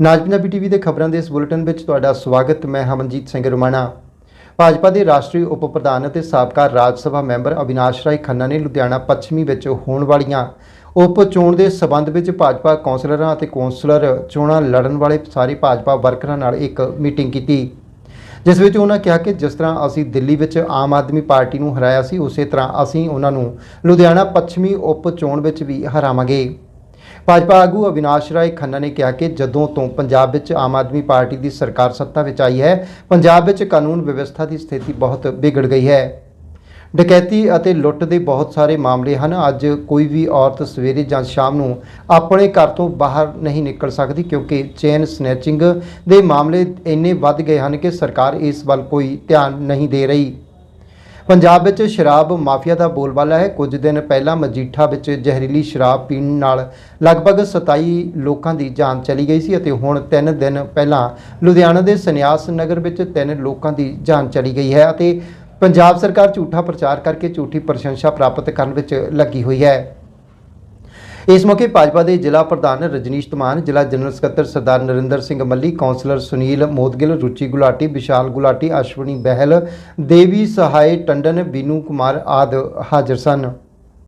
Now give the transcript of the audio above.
ਨਾਜ Punjabi TV ਦੇ ਖਬਰਾਂ ਦੇ ਇਸ ਬੁਲੇਟਿਨ ਵਿੱਚ ਤੁਹਾਡਾ ਸਵਾਗਤ, ਮੈਂ ਹਮਨਜੀਤ ਸਿੰਘ ਰੁਮਾਣਾ। ਭਾਜਪਾ ਦੇ ਰਾਸ਼ਟਰੀ ਉਪ ਪ੍ਰਧਾਨ ਅਤੇ ਸਾਬਕਾ ਰਾਜ ਸਭਾ ਮੈਂਬਰ ਅਵਿਨਾਸ਼ ਰਾਏ ਖੰਨਾ ਨੇ ਲੁਧਿਆਣਾ ਪੱਛਮੀ ਵਿੱਚ ਹੋਣ ਵਾਲੀਆਂ ਉਪ ਚੋਣ ਦੇ ਸਬੰਧ ਵਿੱਚ ਭਾਜਪਾ ਕੌਂਸਲਰਾਂ ਅਤੇ ਕੌਂਸਲਰ ਚੋਣਾਂ ਲੜਨ ਵਾਲੇ ਸਾਰੇ ਭਾਜਪਾ ਵਰਕਰਾਂ ਨਾਲ ਇੱਕ ਮੀਟਿੰਗ ਕੀਤੀ। ਜਿਸ ਵਿੱਚ ਉਹਨਾਂ ਕਿਹਾ ਕਿ ਜਿਸ ਤਰ੍ਹਾਂ ਅਸੀਂ ਦਿੱਲੀ ਵਿੱਚ ਆਮ ਆਦਮੀ ਪਾਰਟੀ ਨੂੰ ਹਰਾਇਆ ਸੀ, ਉਸੇ ਤਰ੍ਹਾਂ ਅਸੀਂ ਉਹਨਾਂ ਨੂੰ ਲੁਧਿਆਣਾ ਪੱਛਮੀ ਉਪ ਚੋਣ ਵਿੱਚ ਵੀ ਹਰਾਵਾਂਗੇ। ਭਾਜਪਾ ਆਗੂ ਅਵਿਨਾਸ਼ ਰਾਏ ਖੰਨਾ ਨੇ ਕਿਹਾ ਕਿ ਜਦੋਂ ਤੋਂ ਪੰਜਾਬ ਵਿੱਚ ਆਮ ਆਦਮੀ ਪਾਰਟੀ ਦੀ ਸਰਕਾਰ ਸੱਤਾ ਵਿੱਚ ਆਈ ਹੈ, ਪੰਜਾਬ ਵਿੱਚ ਕਾਨੂੰਨ ਵਿਵਸਥਾ ਦੀ ਸਥਿਤੀ ਬਹੁਤ ਵਿਗੜ ਗਈ ਹੈ। ਡਕੈਤੀ ਅਤੇ ਲੁੱਟ ਦੇ ਬਹੁਤ ਸਾਰੇ ਮਾਮਲੇ ਹਨ। ਅੱਜ ਕੋਈ ਵੀ ਔਰਤ ਸਵੇਰੇ ਜਾਂ ਸ਼ਾਮ ਨੂੰ ਆਪਣੇ ਘਰ ਤੋਂ ਬਾਹਰ ਨਹੀਂ ਨਿਕਲ ਸਕਦੀ ਕਿਉਂਕਿ ਚੇਨ ਸਨੈਚਿੰਗ ਦੇ ਮਾਮਲੇ ਇੰਨੇ ਵੱਧ ਗਏ ਹਨ ਕਿ ਸਰਕਾਰ ਇਸ ਵੱਲ ਕੋਈ ਧਿਆਨ ਨਹੀਂ ਦੇ ਰਹੀ। ਪੰਜਾਬ ਵਿੱਚ ਸ਼ਰਾਬ ਮਾਫੀਆ ਦਾ ਬੋਲਬਾਲਾ ਹੈ। ਕੁਝ ਦਿਨ ਪਹਿਲਾਂ ਮਜੀਠਾ ਵਿੱਚ ਜ਼ਹਿਰੀਲੀ ਸ਼ਰਾਬ ਪੀਣ ਨਾਲ ਲਗਭਗ 27 ਲੋਕਾਂ ਦੀ ਜਾਨ ਚਲੀ ਗਈ ਸੀ ਅਤੇ ਹੁਣ 3 ਦਿਨ ਪਹਿਲਾਂ ਲੁਧਿਆਣਾ ਦੇ ਸੰਨਿਆਸ ਨਗਰ ਵਿੱਚ 3 ਲੋਕਾਂ ਦੀ ਜਾਨ ਚਲੀ ਗਈ ਹੈ ਅਤੇ ਪੰਜਾਬ ਸਰਕਾਰ ਝੂਠਾ ਪ੍ਰਚਾਰ ਕਰਕੇ ਝੂਠੀ ਪ੍ਰਸ਼ੰਸਾ ਪ੍ਰਾਪਤ ਕਰਨ ਵਿੱਚ ਲੱਗੀ ਹੋਈ ਹੈ। ਇਸ ਮੌਕੇ ਭਾਜਪਾ ਦੇ ਜ਼ਿਲ੍ਹਾ ਪ੍ਰਧਾਨ ਰਜਨੀਸ਼ ਧਮਾਨ, ਜ਼ਿਲ੍ਹਾ ਜਨਰਲ ਸਕੱਤਰ ਸਰਦਾਰ ਨਰਿੰਦਰ ਸਿੰਘ ਮੱਲੀ, ਕੌਂਸਲਰ ਸੁਨੀਲ ਮੋਦਗਿਲ, ਰੁਚੀ ਗੁਲਾਟੀ, ਵਿਸ਼ਾਲ ਗੁਲਾਟੀ, ਅਸ਼ਵਨੀ ਬਹਿਲ, ਦੇਵੀ ਸਹਾਏ ਟੰਡਨ ਬੀਨੂ ਕੁਮਾਰ ਆਦ ਹਾਜ਼ਰ ਸਨ।